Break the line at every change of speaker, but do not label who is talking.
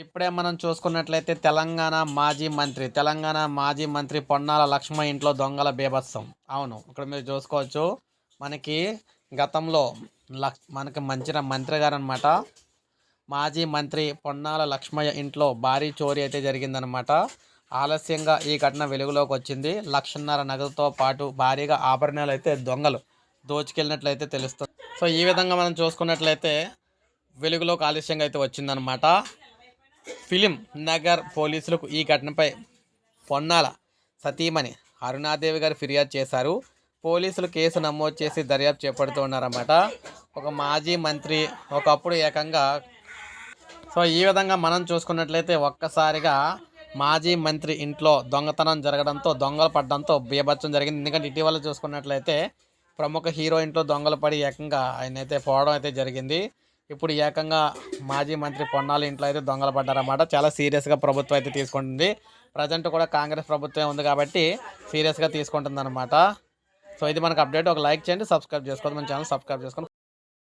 ఇప్పుడే మనం చూసుకున్నట్లయితే తెలంగాణ మాజీ మంత్రి తెలంగాణ మాజీ మంత్రి పొన్నాల లక్ష్మ ఇంట్లో దొంగల బీభత్సం. అవును ఇక్కడ మీరు చూసుకోవచ్చు. మనకి గతంలో లక్ష్ మనకి మంచిన మంత్రి గారు అనమాట మాజీ మంత్రి పొన్నాల లక్ష్మయ్య ఇంట్లో భారీ చోరీ అయితే జరిగిందనమాట ఆలస్యంగా ఈ ఘటన వెలుగులోకి వచ్చింది. లక్షన్నర నగదుతో పాటు భారీగా ఆభరణాలు అయితే దొంగలు దోచుకెళ్ళినట్లయితే తెలుస్తుంది. సో ఈ విధంగా మనం చూసుకున్నట్లయితే వెలుగులోకి ఆలస్యంగా అయితే వచ్చిందనమాట ఫిలిం నగర్ పోలీసులకు ఈ ఘటనపై పొన్నాల సతీమణి అరుణాదేవి గారు ఫిర్యాదు చేశారు. పోలీసులు కేసు నమోదు చేసి దర్యాప్తు చేపడుతూ ఉన్నారన్నమాట ఒక మాజీ మంత్రి ఒకప్పుడు ఏకంగా సో ఈ విధంగా మనం చూసుకున్నట్లయితే ఒక్కసారిగా మాజీ మంత్రి ఇంట్లో దొంగతనం జరగడంతో దొంగలు పడడంతో బీభత్సం జరిగింది. ఎందుకంటే ఇటీవల చూసుకున్నట్లయితే ప్రముఖ హీరో ఇంట్లో దొంగలు పడి ఏకంగా ఆయన అయితే పోవడం అయితే జరిగింది. ఇప్పుడు ఏకంగా మాజీ మంత్రి పొన్నాల ఇంట్లో అయితే దొంగలు పడ్డారన్నమాట. చాలా సీరియస్గా ప్రభుత్వం అయితే తీసుకుంటుంది. ప్రజెంట్ కూడా కాంగ్రెస్ ప్రభుత్వం ఉంది కాబట్టి సీరియస్గా తీసుకుంటుంది అనమాట సో ఇది మనకు అప్డేట్. ఒక లైక్ చేయండి సబ్స్క్రైబ్ చేసుకోండి మన ఛానల్ సబ్స్క్రైబ్ చేసుకోండి.